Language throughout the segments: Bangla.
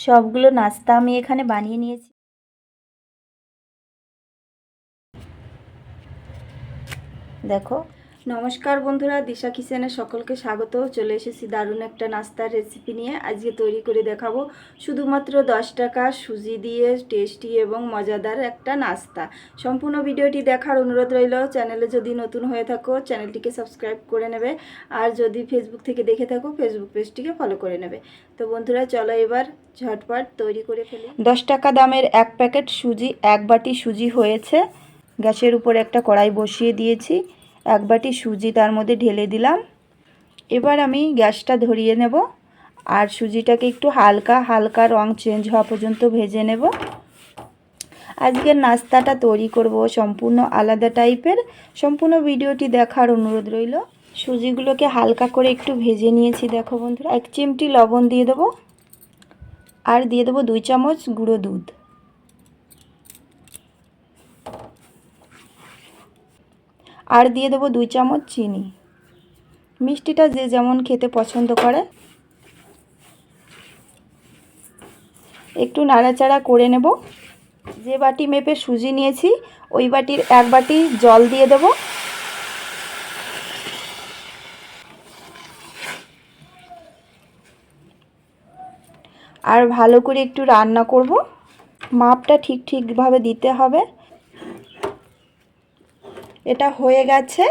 সবগুলো নাস্তা আমি এখানে বানিয়ে নিয়েছি। দেখো নমস্কার বন্ধুরা, দিশা কিচেনে সকলকে স্বাগত। চলে এসেছি দারুণ একটা নাস্তার রেসিপি নিয়ে। আজকে তৈরি করে দেখাবো শুধুমাত্র দশ টাকা সুজি দিয়ে টেস্টি এবং মজাদার একটা নাস্তা। সম্পূর্ণ ভিডিওটি দেখার অনুরোধ রইল। চ্যানেলে যদি নতুন হয়ে থাকো, চ্যানেলটিকে সাবস্ক্রাইব করে নেবে। আর যদি ফেসবুক থেকে দেখে থাকো ফেসবুক পেজটিকে ফলো করে নেবে। তো বন্ধুরা, চলো এবার ঝটপট তৈরি করে ফেলি। দশ টাকা দামের এক প্যাকেট সুজি, এক বাটি সুজি হয়েছে। গ্যাসের উপরে একটা কড়াই বসিয়ে দিয়েছি। এক বাটি সুজি তার মধ্যে ঢেলে দিলাম। এবার আমি গ্যাসটা ধরিয়ে নেব আর সুজিটাকে একটু হালকা হালকা রং চেঞ্জ হওয়া পর্যন্ত ভেজে নেব। আজকের নাস্তাটা তৈরি করব সম্পূর্ণ আলাদা টাইপের। সম্পূর্ণ ভিডিওটি দেখার অনুরোধ রইল। সুজিগুলোকে হালকা করে একটু ভেজে নিয়েছি, দেখো বন্ধুরা। এক চিমটি লবণ দিয়ে দেবো। আর দিয়ে দেবো দুই চামচ গুঁড়ো দুধ। আর দিয়ে দেবো দুই চামচ চিনি। মিষ্টিটা যে যেমন খেতে পছন্দ করে। একটু নাড়াচাড়া করে নেব। যে বাটি মেপে সুজি নিয়েছি, ওই বাটির এক বাটি জল দিয়ে দেব। আর ভালো করে একটু রান্না করব। মাপটা ঠিক ঠিকভাবে দিতে হবে। এটা হয়ে গেছে।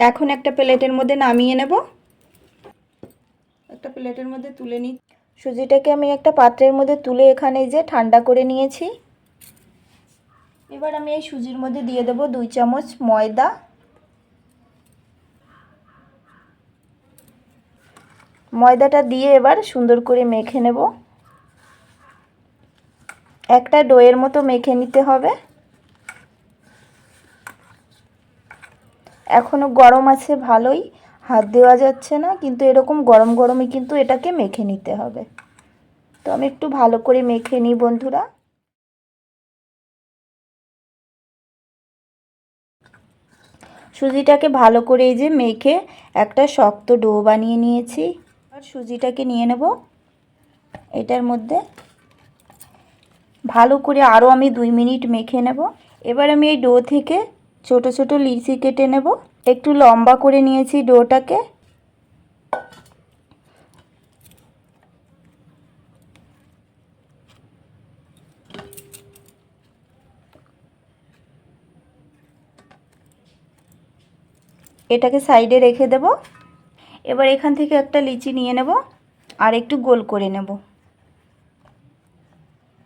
এখন একটা প্লেটের মধ্যে নামিয়ে নেব। একটা প্লেটের মধ্যে তুলে নিই সুজিটাকে আমি একটা পাত্রের মধ্যে তুলে এখানে যে ঠান্ডা করে নিয়েছি। এবার আমি এই সুজির মধ্যে দিয়ে দেব দুই চামচ ময়দা। ময়দাটা দিয়ে এবার সুন্দর করে মেখে নেব। একটা ডোয়ের মতো মেখে নিতে হবে। এখনও গরম আছে ভালোই, হাত দেওয়া যাচ্ছে না, কিন্তু এরকম গরম গরমে কিন্তু এটাকে মেখে নিতে হবে। তো আমি একটু ভালো করে মেখে নিই বন্ধুরা। সুজিটাকে ভালো করে এই যে মেখে একটা শক্ত ডো বানিয়ে নিয়েছি। আর সুজিটাকে নিয়ে নেব এটার মধ্যে। ভালো করে আরও আমি দুই মিনিট মেখে নেব। এবার আমি এই ডো থেকে ছোট ছোট লিচি কেটে নেব। একটু লম্বা করে নিয়েছি ডোটাকে। এটাকে সাইডে রেখে দেব। এবার এখান থেকে একটা লিচি নিয়ে নেব আর একটু গোল করে নেব।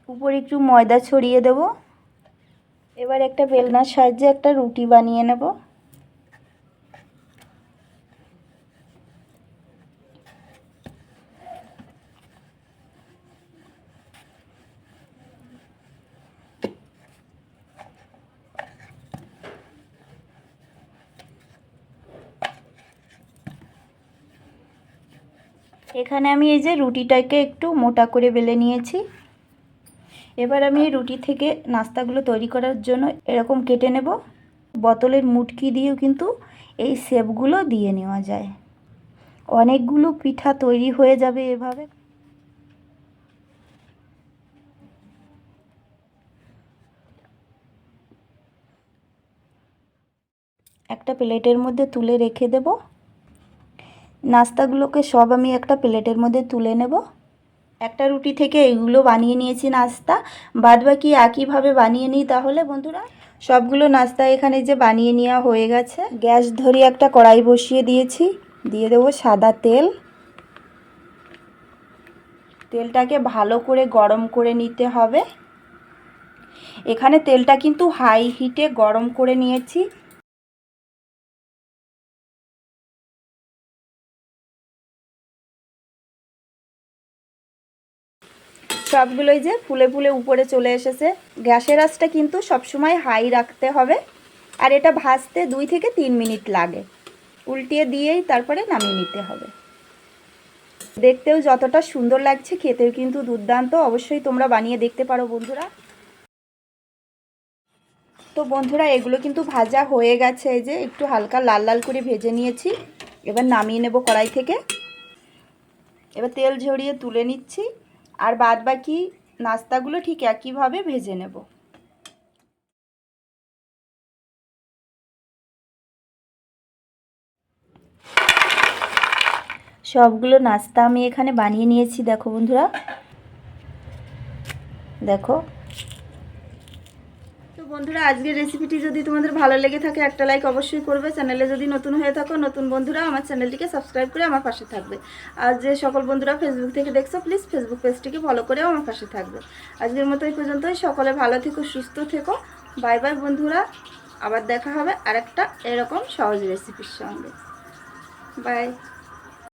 উপরে একটু ময়দা ছড়িয়ে দেবো। এবার একটা বেলনার সাহায্যে একটা রুটি বানিয়ে নেব। এখানে আমি এই যে রুটিটাকে একটু মোটা করে বেলে নিয়েছি। এবার আমি এই রুটি থেকে নাস্তাগুলো তৈরি করার জন্য এরকম কেটে নেব। বোতলের মুটকি দিয়েও কিন্তু এই শেপগুলো দিয়ে নেওয়া যায়। অনেকগুলো পিঠা তৈরি হয়ে যাবে এভাবে। একটা প্লেটের মধ্যে তুলে রেখে দেব। নাস্তাগুলোকে সব আমি একটা প্লেটের মধ্যে তুলে নেব। একটা রুটি থেকে এগুলো বানিয়ে নিয়েছি নাস্তা। বাদ বাকি একইভাবে বানিয়ে নিই তাহলে বন্ধুরা? সবগুলো নাস্তা এখানে যে বানিয়ে নেওয়া হয়ে গেছে। গ্যাস ধরিয়ে একটা কড়াই বসিয়ে দিয়েছি। দিয়ে দেবো সাদা তেল। তেলটাকে ভালো করে গরম করে নিতে হবে। এখানে তেলটা কিন্তু হাই হিটে গরম করে নিয়েছি। সবগুলোই যে ফুলে ফুলে উপরে চলে এসেছে। গ্যাসের আঁচটা কিন্তু সবসময় হাই রাখতে হবে। আর এটা ভাজতে দুই থেকে তিন মিনিট লাগে। উল্টিয়ে দিয়েই তারপরে নামিয়ে নিতে হবে। দেখতেও যতটা সুন্দর লাগছে, খেতেও কিন্তু দুর্দান্ত। অবশ্যই তোমরা বানিয়ে দেখতে পারো বন্ধুরা। তো বন্ধুরা, এগুলো কিন্তু ভাজা হয়ে গেছে। যে একটু হালকা লাল লাল করে ভেজে নিয়েছি। এবার নামিয়ে নেব কড়াই থেকে। এবার তেল ঝরিয়ে তুলে নিচ্ছি। আর বাদ বাকি নাস্তাগুলো ঠিক একইভাবে ভেজে নেব। সবগুলো নাস্তা আমি এখানে বানিয়ে নিয়েছি, দেখো বন্ধুরা। দেখো বন্ধুরা, আজকের রেসিপিটি যদি তোমাদের ভালো লেগে থাকে, একটা লাইক অবশ্যই করবে। চ্যানেলে যদি নতুন হয়ে থাকো, নতুন বন্ধুরা আমার চ্যানেলটিকে সাবস্ক্রাইব করে আমার পাশে থাকবে। আর যে সকল বন্ধুরা ফেসবুক থেকে দেখছ প্লিজ ফেসবুক পেজটিকে ফলো করেও আমার পাশে থাকবে। আজকের মতো এই পর্যন্তই। সকলে ভালো থেকো, সুস্থ থেকো। বাই বাই বন্ধুরা। আবার দেখা হবে আরেকটা এরকম সহজ রেসিপির সঙ্গে। বাই